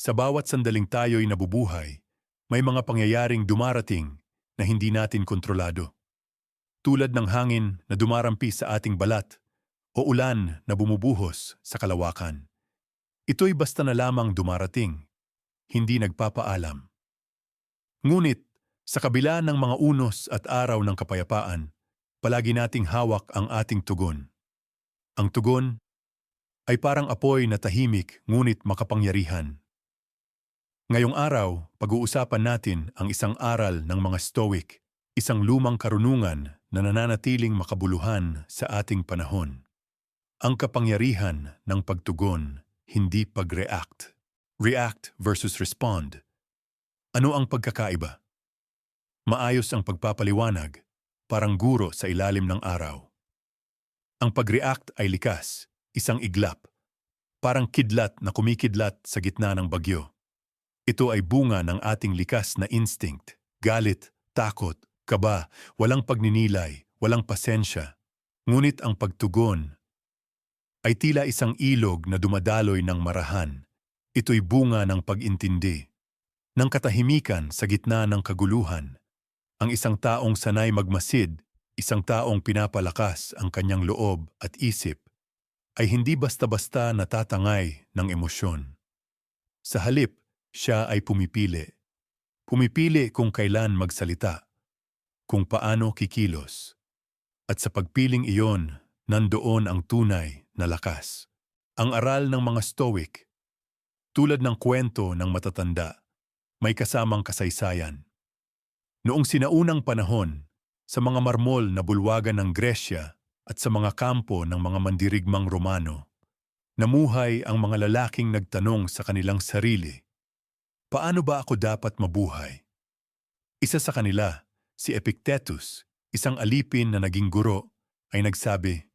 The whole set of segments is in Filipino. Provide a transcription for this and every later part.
Sa bawat sandaling tayo'y nabubuhay, may mga pangyayaring dumarating na hindi natin kontrolado. Tulad ng hangin na dumarampi sa ating balat o ulan na bumubuhos sa kalawakan. Ito'y basta na lamang dumarating, hindi nagpapaalam. Ngunit, sa kabila ng mga unos at araw ng kapayapaan, palagi nating hawak ang ating tugon. Ang tugon ay parang apoy na tahimik ngunit makapangyarihan. Ngayong araw, pag-uusapan natin ang isang aral ng mga Stoic, isang lumang karunungan na nananatiling makabuluhan sa ating panahon. Ang kapangyarihan ng pagtugon, hindi pag-react. React versus respond. Ano ang pagkakaiba? Maayos ang pagpapaliwanag, parang guro sa ilalim ng araw. Ang pag-react ay likas, isang iglap, parang kidlat na kumikidlat sa gitna ng bagyo. Ito ay bunga ng ating likas na instinct, galit, takot, kaba, walang pagninilay, walang pasensya. Ngunit ang pagtugon ay tila isang ilog na dumadaloy ng marahan. Ito'y bunga ng pag-intindi, ng katahimikan sa gitna ng kaguluhan. Ang isang taong sanay magmasid, isang taong pinapalakas ang kanyang loob at isip, ay hindi basta-basta natatangay ng emosyon. Sa halip, siya ay pumipili. Pumipili kung kailan magsalita, kung paano kikilos. At sa pagpiling iyon, nandoon ang tunay na lakas. Ang aral ng mga Stoic, tulad ng kwento ng matatanda, may kasamang kasaysayan. Noong sinaunang panahon, sa mga marmol na bulwagan ng Gresya at sa mga kampo ng mga mandirigmang Romano, namuhay ang mga lalaking nagtanong sa kanilang sarili, Paano ba ako dapat mabuhay? Isa sa kanila, si Epictetus, isang alipin na naging guro, ay nagsabi,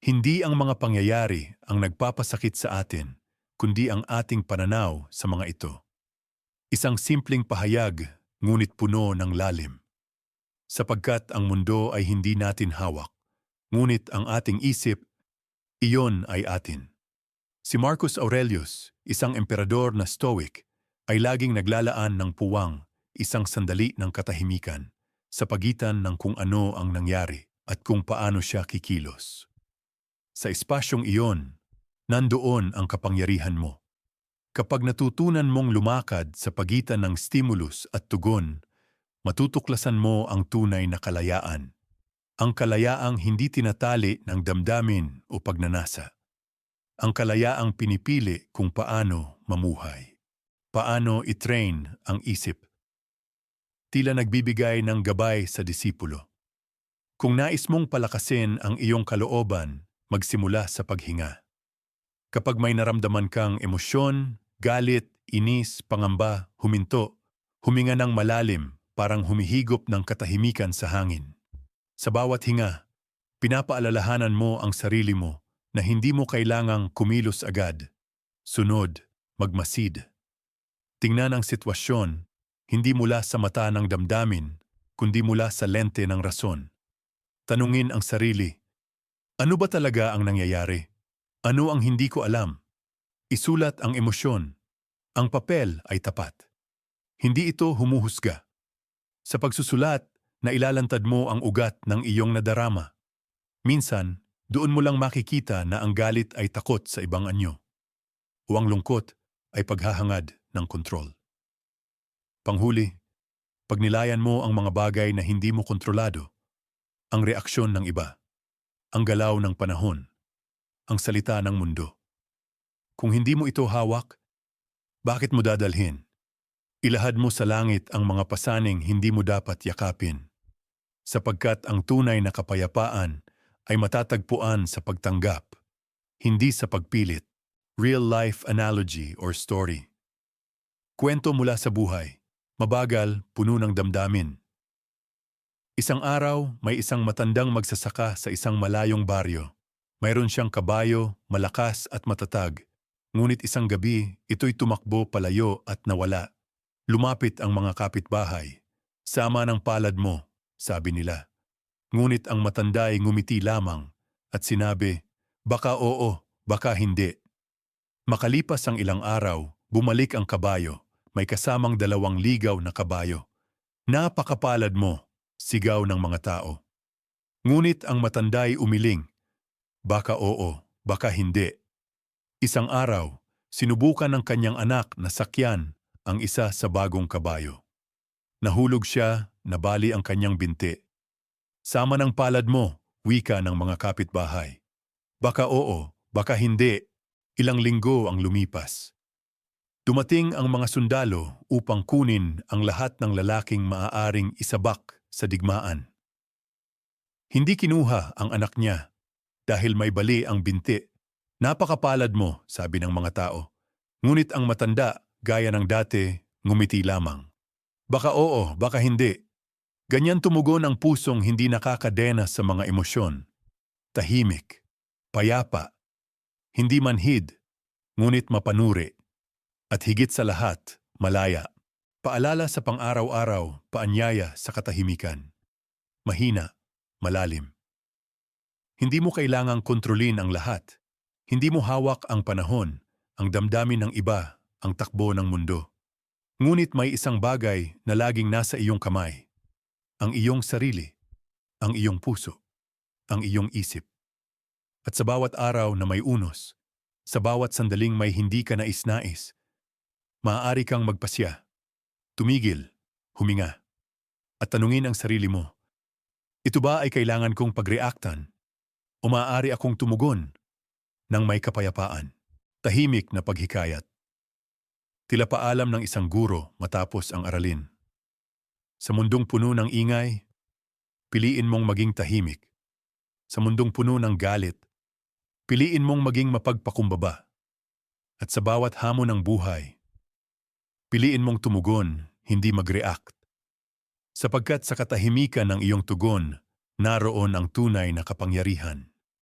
Hindi ang mga pangyayari ang nagpapasakit sa atin, kundi ang ating pananaw sa mga ito. Isang simpleng pahayag, ngunit puno ng lalim. Sapagkat ang mundo ay hindi natin hawak, ngunit ang ating isip, iyon ay atin. Si Marcus Aurelius, isang emperador na stoic, ay laging naglalaan ng puwang, isang sandali ng katahimikan, sa pagitan ng kung ano ang nangyari at kung paano siya kikilos. Sa espasyong iyon, nandoon ang kapangyarihan mo. Kapag natutunan mong lumakad sa pagitan ng stimulus at tugon, matutuklasan mo ang tunay na kalayaan. Ang kalayaang hindi tinatali ng damdamin o pagnanasa. Ang kalayaang pinipili kung paano mamuhay. Paano i-train ang isip? Tila nagbibigay ng gabay sa disipulo. Kung nais mong palakasin ang iyong kalooban, magsimula sa paghinga. Kapag may naramdaman kang emosyon, galit, inis, pangamba, huminto, huminga ng malalim, parang humihigop ng katahimikan sa hangin. Sa bawat hinga, pinapaalalahanan mo ang sarili mo na hindi mo kailangang kumilos agad. Sunod, magmasid. Tingnan ang sitwasyon, hindi mula sa mata ng damdamin, kundi mula sa lente ng rason. Tanungin ang sarili, ano ba talaga ang nangyayari? Ano ang hindi ko alam? Isulat ang emosyon. Ang papel ay tapat. Hindi ito humuhusga. Sa pagsusulat, nailalantad mo ang ugat ng iyong nadarama. Minsan, doon mo lang makikita na ang galit ay takot sa ibang anyo. O ang lungkot ay paghahangad ng kontrol. Panghuli, pagnilayan mo ang mga bagay na hindi mo kontrolado, ang reaksyon ng iba, ang galaw ng panahon, ang salita ng mundo. Kung hindi mo ito hawak, bakit mo dadalhin? Ilahad mo sa langit ang mga pasaning hindi mo dapat yakapin, sapagkat ang tunay na kapayapaan ay matatagpuan sa pagtanggap, hindi sa pagpilit. Real-life analogy or story. Kwento mula sa buhay. Mabagal, puno ng damdamin. Isang araw, may isang matandang magsasaka sa isang malayong baryo. Mayroon siyang kabayo, malakas at matatag. Ngunit isang gabi, ito'y tumakbo palayo at nawala. Lumapit ang mga kapitbahay. Sama ng palad mo, sabi nila. Ngunit ang matanda ay ngumiti lamang at sinabi, baka oo, baka hindi. Makalipas ang ilang araw, bumalik ang kabayo, may kasamang dalawang ligaw na kabayo. Napakapalad mo, sigaw ng mga tao. Ngunit ang matanda'y umiling. Baka oo, baka hindi. Isang araw, sinubukan ng kanyang anak na sakyan ang isa sa bagong kabayo. Nahulog siya, nabali ang kanyang binti. Sama ng palad mo, wika ng mga kapitbahay. Baka oo, baka hindi. Ilang linggo ang lumipas. Dumating ang mga sundalo upang kunin ang lahat ng lalaking maaaring isabak sa digmaan. Hindi kinuha ang anak niya dahil may bali ang binti. Napakapalad mo, sabi ng mga tao. Ngunit ang matanda, gaya ng dati, ngumiti lamang. Baka oo, baka hindi. Ganyan tumugon ang pusong hindi nakakadena sa mga emosyon. Tahimik, payapa, hindi manhid, ngunit mapanuri. At higit sa lahat, malaya. Paalala sa pang-araw-araw, paanyaya sa katahimikan. Mahina, malalim. Hindi mo kailangang kontrolin ang lahat. Hindi mo hawak ang panahon, ang damdamin ng iba, ang takbo ng mundo. Ngunit may isang bagay na laging nasa iyong kamay. Ang iyong sarili, ang iyong puso, ang iyong isip. At sa bawat araw na may unos, sa bawat sandaling may hindi ka nais-nais, maaari kang magpasya, tumigil, huminga, at tanungin ang sarili mo, ito ba ay kailangan kong pagreaktan? O maaari akong tumugon ng may kapayapaan, tahimik na paghikayat? Tila paalam ng isang guro matapos ang aralin. Sa mundong puno ng ingay, piliin mong maging tahimik. Sa mundong puno ng galit, piliin mong maging mapagpakumbaba. At sa bawat hamon ng buhay, Piliin mong tumugon, hindi mag-react. Sapagkat sa katahimikan ng iyong tugon, naroon ang tunay na kapangyarihan.